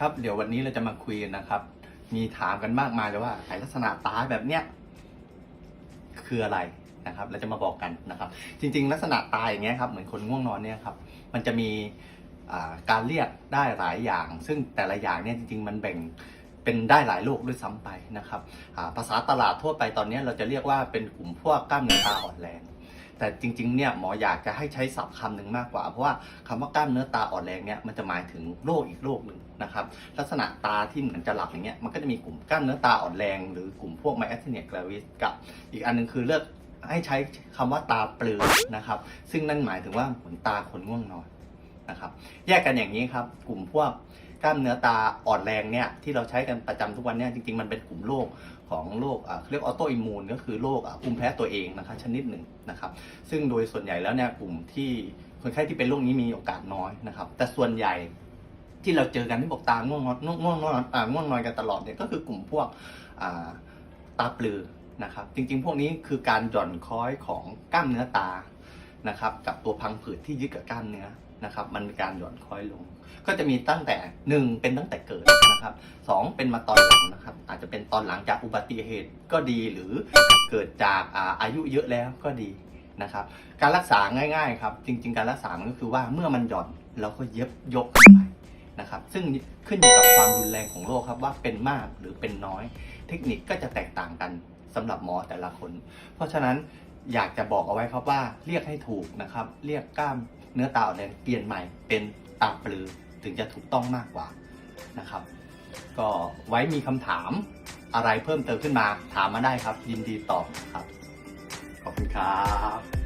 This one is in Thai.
ครับเดี๋ยววันนี้เราจะมาคุยกันนะครับ มีถามกันมากมายเลยว่าไอลักษณะตาแบบเนี้ยคืออะไรนะครับ เราจะมาบอกกันนะครับ จริง ๆ ลักษณะตาอย่างเงี้ยครับเหมือนคนง่วงนอนเนี่ยครับ มันจะมีการเรียกได้หลายอย่าง ซึ่งแต่ละอย่างเนี่ยจริง ๆ มันแบ่งเป็นได้หลายโรคด้วยซ้ำไปนะครับภาษาตลาดทั่วไปตอนนี้เราจะเรียกว่าเป็นกลุ่มพวกกล้ามเนื้อตาอ่อนแรง แต่จริงๆเนี่ยหมออยากจะให้ใช้ศัพท์คำหนึ่งมากกว่า เพราะว่าคำว่ากล้ามเนื้อตาอ่อนแรงเนี่ยมันจะหมายถึงโรคอีกโรคหนึ่งนะครับลักษณะตาที่เหมือนจะหลับอย่างเงี้ยมันก็จะมีกลุ่มกล้ามเนื้อตาอ่อนแรง หรือกลุ่มพวกไมแอสเนียกราวิสกับอีกอันหนึงคือเลือกให้ใช้คำว่าตาเปลือนะครับ ซึ่งนั่นหมายถึงว่าเหมือนตาคนง่วงนอนนะครับแยกกันอย่างนี้ครับกลุ่มพวก กล้ามเนื้อตาอ่อนแรงเนี่ยที่เราใช้กันประจำทุกวันเนี่ยจริงๆ มันเป็นกลุ่มโรคของโรคอ่าเรียกออโตอิมูนก็คือโรคอ่าภูมิแพ้ตัวเองนะครับชนิดหนึ่งนะครับ ซึ่งโดยส่วนใหญ่แล้วเนี่ยกลุ่มที่คนไข้ที่เป็นโรคนี้มีโอกาสน้อยนะครับ แต่ส่วนใหญ่ที่เราเจอกันที่บอกตาง่วงนอนง่วงนอนอ่าง่วงนอนกันตลอดเนี่ยก็คือกลุ่มพวกอ่าตาปลือนะครับ จริงๆ พวกนี้คือการหย่อนคล้อยของกล้ามเนื้อตานะครับ กับตัวพังผืดที่ยึดกับกล้ามเนื้อ นะครับ มันมีการหย่อนคล้อยลง ก็จะมีตั้งแต่หนึ่งเป็นตั้งแต่เกิดนะครับสองเป็นมาตอนหลังนะครับ อาจจะเป็นตอนหลังจากอุบัติเหตุก็ดีหรือเกิดจากอาอายุเยอะแล้วก็ดีนะครับ การรักษาง่ายๆครับ จริง ๆ การรักษามันก็คือว่าเมื่อมันหย่อนเราก็เย็บยกขึ้นไปนะครับ ซึ่งขึ้นอยู่กับความรุนแรงของโรคครับว่าเป็นมากหรือเป็นน้อย เทคนิคก็จะแตกต่างกันสำหรับหมอแต่ละคน เพราะฉะนั้นอยากจะบอกเอาไว้ครับว่าเรียกให้ถูกนะครับ เรียกกล้าม เนื้อตาออนแรงเปลี่ยนใหม่เป็นตาปลือถึงจะถูกต้องมากกว่านะครับ ก็ไว้มีคำถามอะไรเพิ่มเติมขึ้นมาถามมาได้ครับ ยินดีตอบครับ ขอบคุณครับ